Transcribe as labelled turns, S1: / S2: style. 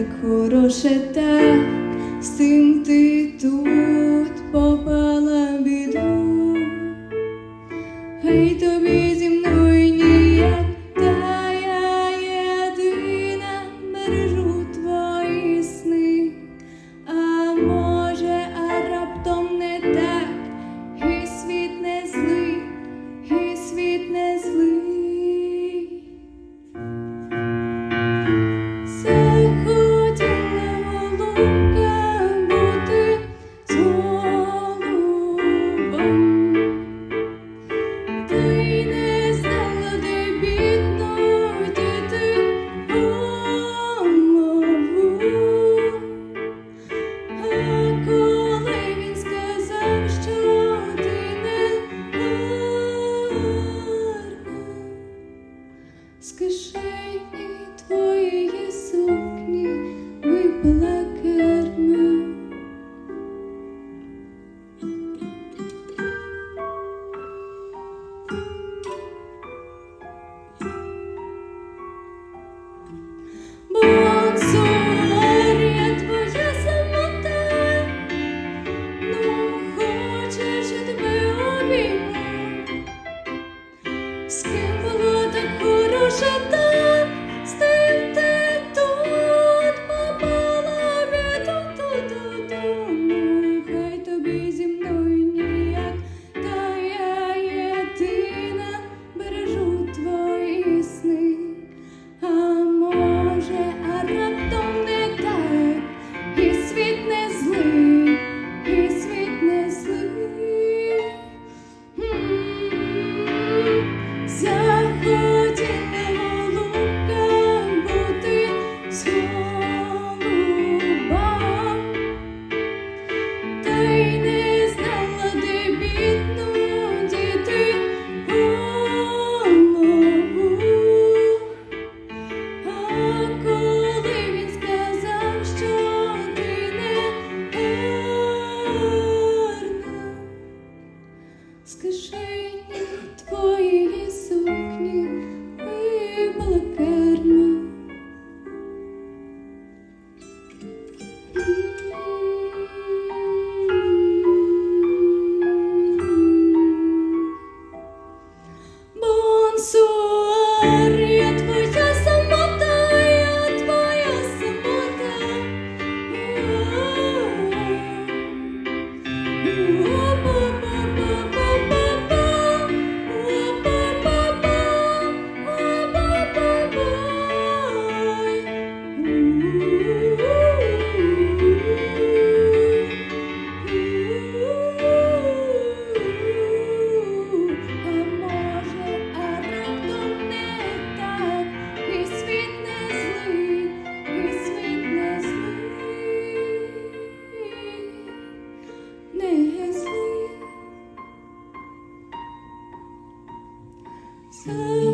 S1: так хороше, так з тим ти тут попала біду, хай тобі зі мною. Марія, твоя So